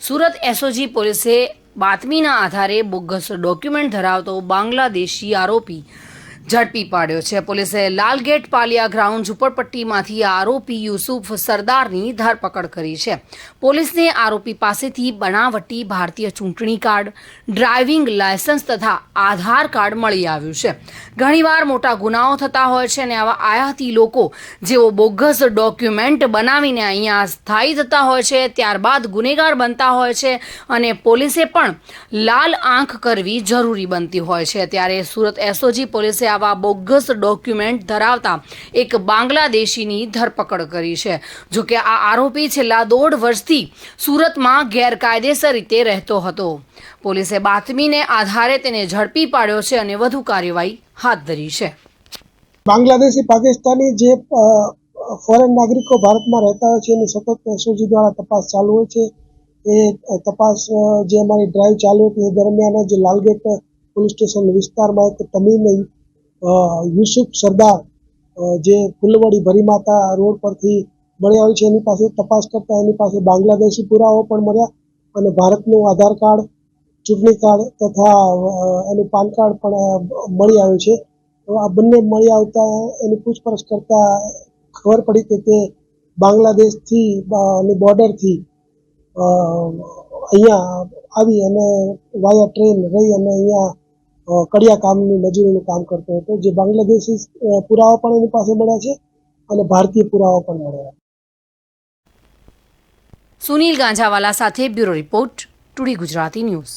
Surat SOG પોલીસે બાતમીના આધારે બોગસ ડોક્યુમેન્ટ ધરાવતો બાંગ્લાદેશી આરોપી ઝડપી પાડ્યો છે. પોલીસે લાલગેટ પાલિયા ગ્રાઉન્ડ ઝુંપડપટ્ટીમાંથી આરોપી યુસુફ સરદારની ધરપકડ કરી છે. પોલીસને આરોપી પાસેથી બનાવટી ભારતીય ચૂંટણી કાર્ડ, ડ્રાઇવિંગ લાયસન્સ તથા આધાર કાર્ડ મળી આવ્યું છે. ઘણીવાર મોટા ગુનાઓ થતા હોય છે અને આવા આયાતી લોકો જેઓ બોગસ ડોક્યુમેન્ટ બનાવીને અહીંયા સ્થાયી થતા હોય છે, ત્યારબાદ ગુનેગાર બનતા હોય છે અને પોલીસે પણ લાલ આંખ કરવી જરૂરી બનતી હોય છે. ત્યારે સુરત એસઓજી પોલીસે આવા બોગસ ડોક્યુમેન્ટ ધરાવતા એક બાંગ્લાદેશીની ધરપકડ કરી છે. જોકે આ આરોપી છેલ્લા દોઢ વર્ષથી સુરતમાં ગેરકાયદેસર રીતે રહેતો હતો. પોલીસે બાતમીને આધારે તેને ઝડપી પાડ્યો છે અને વધુ કાર્યવાહી હાથ ધરી છે. બાંગ્લાદેશી, પાકિસ્તાની જે ફોરેન નાગરિકો ભારતમાં રહેતા હોય છે, એની સતત એસઓજી દ્વારા તપાસ ચાલુ હોય છે. એ તપાસ જે અમારી ડ્રાઈવ ચાલુ હતી, એ દરમિયાન જ લાલગેટ પોલીસ સ્ટેશન વિસ્તારમાં એક તમીમ યુસુફ સરદાર જે ફુલવડી ભરીમાતા રોડ પરથી મળ્યા હોય છે, એની પાસે તપાસ કરતા એની પાસે બાંગ્લાદેશી પુરાવો પણ મળ્યા અને ભારતનું આધાર કાર્ડ, ચૂંટણી કાર્ડ તથા એનું પાન કાર્ડ પણ મળી આવ્યું છે. આ બંને મળી આવતા એની પૂછપરછ કરતા ખબર પડી કે તે બાંગ્લાદેશથી ની બોર્ડરથી અહીંયા આવી અને વાયા ટ્રેન રહી અને અહીંયા કડિયા કામની મજૂરીનું કામ કરતો હતો. જે બાંગ્લાદેશી પુરાવા પણ એની પાસે મળ્યા છે અને ભારતીય પુરાવા પણ મળ્યા સુનિલ ગાંજાવાલા સાથે bureau report, today Gujarati news.